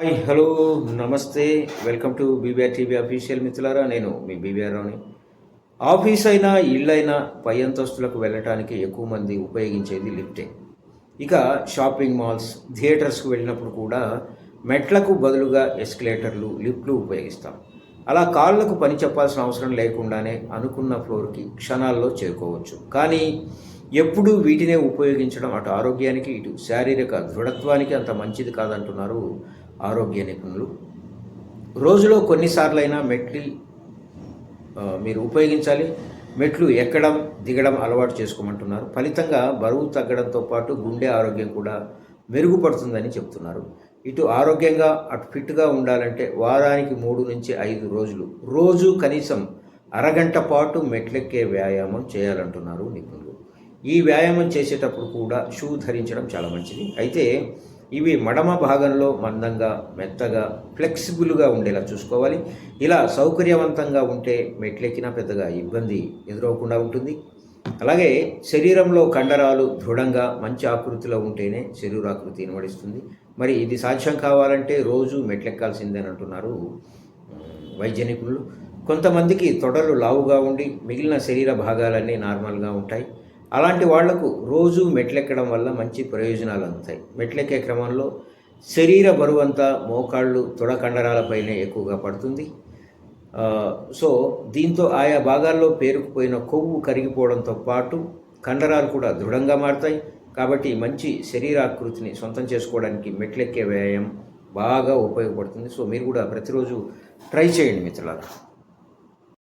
Hi hello నమస్తే. Welcome to BBR TV official మిత్రులారా నేను మీ బీబీఆర్ రావుని ఆఫీస్ అయినా ఇళ్ళైనా పై అంతస్తులకు వెళ్ళటానికి ఎక్కువ మంది ఉపయోగించేది లిఫ్టే. ఇక షాపింగ్ మాల్స్ థియేటర్స్కు వెళ్ళినప్పుడు కూడా మెట్లకు బదులుగా ఎస్కలేటర్లు లిఫ్ట్లు ఉపయోగిస్తాం. అలా కాళ్ళకు పని చెప్పాల్సిన అవసరం లేకుండానే అనుకున్న ఫ్లోర్కి క్షణాల్లో చేరుకోవచ్చు. కానీ ఎప్పుడూ వీటినే ఉపయోగించడం అటు ఆరోగ్యానికి ఇటు శారీరక దృఢత్వానికి అంత మంచిది కాదంటున్నారు ఆరోగ్య నిపుణులు. రోజులో కొన్నిసార్లైనా మెట్లు మీరు ఉపయోగించాలి. మెట్లు ఎక్కడం దిగడం అలవాటు చేసుకోమంటున్నారు. ఫలితంగా బరువు తగ్గడంతో పాటు గుండె ఆరోగ్యం కూడా మెరుగుపడుతుందని చెప్తున్నారు. ఇటు ఆరోగ్యంగా అటు ఫిట్గా ఉండాలంటే వారానికి మూడు నుంచి ఐదు రోజులు రోజు కనీసం అరగంట పాటు మెట్లెక్కే వ్యాయామం చేయాలంటున్నారు నిపుణులు. ఈ వ్యాయామం చేసేటప్పుడు కూడా షూ ధరించడం చాలా మంచిది. అయితే ఇవి మడమ భాగంలో మందంగా మెత్తగా ఫ్లెక్సిబుల్గా ఉండేలా చూసుకోవాలి. ఇలా సౌకర్యవంతంగా ఉంటే మెట్లెక్కినా పెద్దగా ఇబ్బంది ఎదురవకుండా ఉంటుంది. అలాగే శరీరంలో కండరాలు దృఢంగా మంచి ఆకృతిలో ఉంటేనే శరీరాకృతి నిలబడిస్తుంది మరి ఇది సాధ్యం కావాలంటే రోజు మెట్లెక్కాల్సిందే అంటున్నారు వైద్య నిపుణులు. కొంతమందికి తొడలు లావుగా ఉండి మిగిలిన శరీర భాగాలన్నీ నార్మల్గా ఉంటాయి. అలాంటి వాళ్ళకు రోజు మెట్లెక్కడం వల్ల మంచి ప్రయోజనాలు అందుతాయి. మెట్లెక్కే క్రమంలో శరీర బరువంతా మోకాళ్ళు తొడ కండరాలపైనే ఎక్కువగా పడుతుంది. సో దీంతో ఆయా భాగాల్లో పేరుకుపోయిన కొవ్వు కరిగిపోవడంతో పాటు కండరాలు కూడా దృఢంగా మారుతాయి. కాబట్టి మంచి శరీరాకృతిని సొంతం చేసుకోవడానికి మెట్లెక్కే వ్యాయామం బాగా ఉపయోగపడుతుంది. సో మీరు కూడా ప్రతిరోజు ట్రై చేయండి మిత్రులారా.